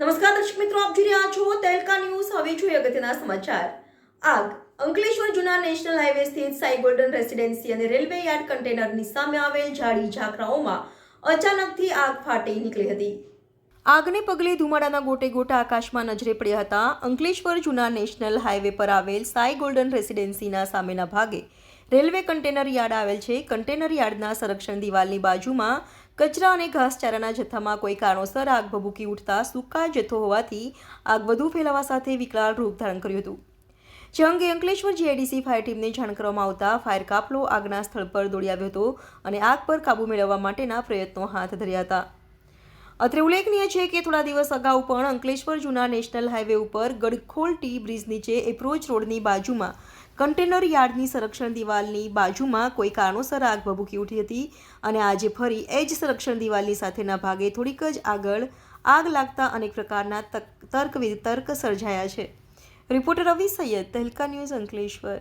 નમસ્કાર દર્શક મિત્રો, આપ જોઈ રહ્યા છો તેલકા ન્યૂઝ. હવે જોઈએ અગત્યના સમાચાર. આગ અંકલેશ્વર જૂના નેશનલ હાઈવે સ્થિત સાઈ ગોલ્ડન રેસિડેન્સી અને રેલવે યાર્ડ કન્ટેનરની સામે આવેલ ઝાડી ઝાકરાઓમાં અચાનકથી આગ ફાટી નીકળી હતી. આગને પગલે ધુમાડાના ગોટે ગોટા આકાશમાં નજરે પડ્યા હતા. અંકલેશ્વર જૂના નેશનલ હાઈવે પર આવેલ સાઈ ગોલ્ડન રેસિડેન્સીના સામેના ભાગે રેલવે કન્ટેનર યાર્ડ આવેલ છે. કન્ટેનર યાર્ડના સંરક્ષણ દિવાલની બાજુમાં કચરા અને ઘાસચારાના જથ્થામાં કોઈ કારણોસર આગ ભભૂકી ઉઠતા સૂકા જથ્થો હોવાથી આગ વધુ ફેલાવા સાથે વિકરાળ રૂપ ધારણ કર્યું હતું. જે અંગે અંકલેશ્વર જીઆઈડીસી ફાયર ટીમને જાણ કરવામાં આવતા ફાયર કાફલો આગના સ્થળ પર દોડી આવ્યો હતો અને આગ પર કાબૂ મેળવવા માટેના પ્રયત્નો હાથ ધર્યા હતા. અત્રે ઉલ્લેખનીય છે કે થોડા દિવસ અગાઉ પણ અંકલેશ્વર જૂના નેશનલ હાઈવે ઉપર ગડખોલ ટી બ્રિજ નીચે એપ્રોચ રોડની બાજુમાં કન્ટેનર યાર્ડની સંરક્ષણ દિવાલની બાજુમાં કોઈ કારણોસર આગ ભભૂકી ઉઠી હતી અને આજે ફરી એ જ સંરક્ષણ દિવાલની સાથેના ભાગે થોડીક જ આગળ આગ લાગતા અનેક પ્રકારના તર્ક વિતર્ક સર્જાયા છે. Reporter Ravi Saiyed, Tehelka news Ankleshwar.